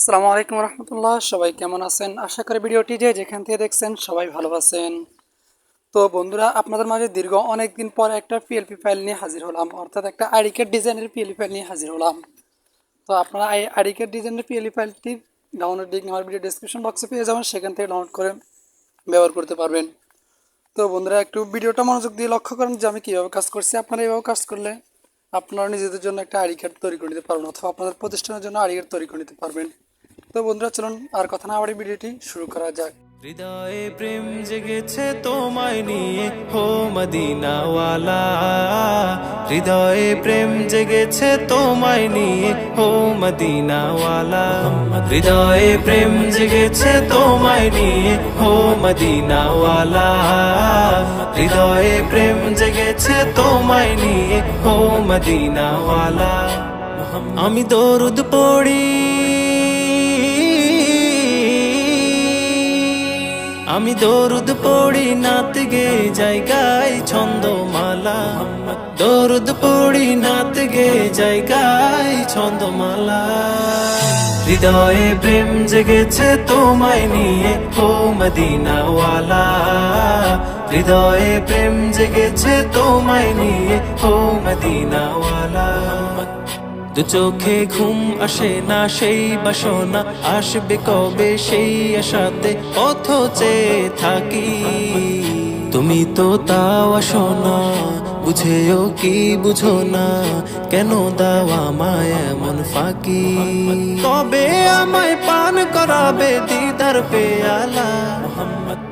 আসসালামু আলাইকুম রহমতুল্লাহ। সবাই কেমন আছেন? আশা করি ভিডিওটি যে যেখান থেকে দেখছেন সবাই ভালো আছেন। তো বন্ধুরা, আপনাদের মাঝে দীর্ঘ অনেক দিন পর একটা পিএলপি ফাইল নিয়ে হাজির হলাম, অর্থাৎ একটা আইডি কার্ড ডিজাইনের পিএলপি ফাইল নিয়ে হাজির হলাম। তো আপনারা এই আইডি কার্ড ডিজাইনের পিএলপি ফাইলটি ডাউনলোড লিঙ্ক আমার ভিডিও ডিসক্রিপশন বক্সে পেয়ে যাবেন, সেখান থেকে ডাউনলোড করে ব্যবহার করতে পারবেন। তো বন্ধুরা, একটু ভিডিওটা মনোযোগ দিয়ে লক্ষ্য করেন যে আমি কীভাবে কাজ করছি। আপনারা এইভাবে কাজ করলে আপনারা নিজেদের জন্য একটা আইডি কার্ড তৈরি করে নিতে পারবেন, অথবা আপনাদের প্রতিষ্ঠানের জন্য আইডি কার্ড তৈরি করে নিতে পারবেন। তো বন্ধুরা, চলুন আর কথা না ভিডিওটি শুরু করা যাক। হৃদয়ে প্রেম জেগেছে তোমায় নিয়ে হো মদিনাওয়ালা। হৃদয়ে প্রেম জেগেছে তোমায় নিয়ে হো মদিনাওয়ালা। হৃদয়ে প্রেম জেগেছে তোমায় নিয়ে হো মদিনাওয়ালা। হৃদয়ে প্রেম জেগেছে তোমায় নিয়ে হো মদিনাওয়ালা। আমি দরুদ পড়ি আমি দরুদ পড়ি নাত গে জায়গায় ছন্দমালা। দরুদ পড়ি নাত গে জায়গায় ছন্দমালা। হৃদয়ে প্রেম জেগেছে তোমায় নিয়ে হো মদিনাওয়ালা। হৃদয়ে প্রেম জেগেছে তোমায় নিয়ে হো মদিনাওয়ালা। চোখে ঘুম আসে না, সেই বাসনা আসবে কবে? সেই আশাতে পথ চেয়ে থাকি। তুমি তো তাও আসো না, বুঝেও কি বুঝো না, কেন দাও আমায় এমন ফাঁকি? কবে আমায় পান করাবে দিদার পেয়ালা?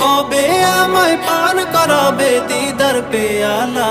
কবে আমায় পান করাবে দিদার পেয়ালা?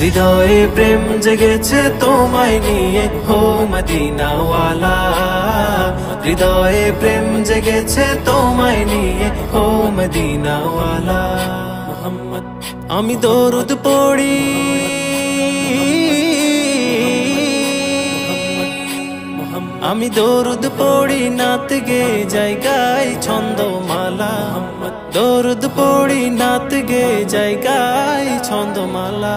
হৃদয়ে প্রেম জেগেছে তোমায় নিয়ে হো মদিনাওয়ালা। হৃদয়ে প্রেম জেগেছে তোমায় নিয়ে হো মদিনাওয়ালা। আমি দরুদ পড়ি। আমি দরুদ পড়ি, নাত গে জায়গায় ছন্দমালা। দরুদ পড়ি, নাত গে জায়গায় ছন্দমালা।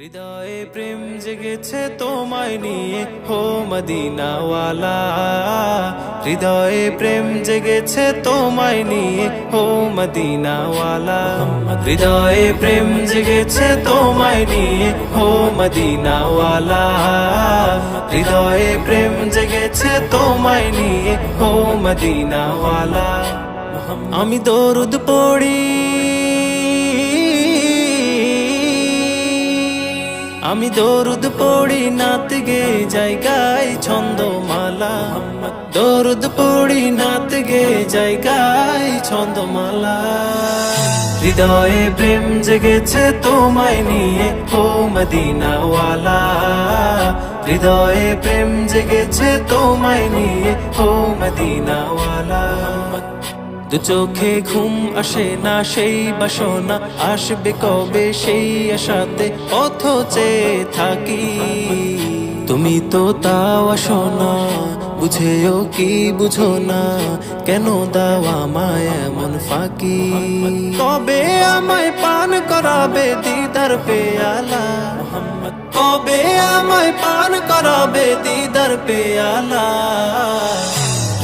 হৃদয়ে প্রেম জেগেছে তোমায় নিয়ে, হো মদিনাওয়ালা। হৃদয়ে প্রেম জেগেছে তোমায় নিয়ে, হো মদিনাওয়ালা। হৃদয়ে প্রেম জেগেছে তোমায় নিয়ে, হো মদিনাওয়ালা। হৃদয়ে প্রেম জেগেছে তোমায় নিয়ে, হো মদিনাওয়ালা। আমি দরুদ পড়ি। আমি দরুদ পড়ি নাত গে জায়গায় ছন্দমালা। দরুদ পড়ি নাত গে জায়গায় ছন্দমালা। হৃদয়ে প্রেম জেগেছে তোমায় নিয়ে হো মদিনাওয়ালা। হৃদয়ে প্রেম জেগেছে তোমায় নিয়ে হো মদিনাওয়ালা। দু চোখে ঘুম আসে না, সেই বাসনা আসবে কবে? সেই আশাতে পথ চেয়ে থাকি। তুমি তো তাও আসো না, বুঝেও কি বুঝো না, কেন দাও আমায় এমন ফাঁকি? কবে আমায় পান করাবে দিদার পেয়ালা? কবে আমায় পান করাবে দিদার পেয়ালা?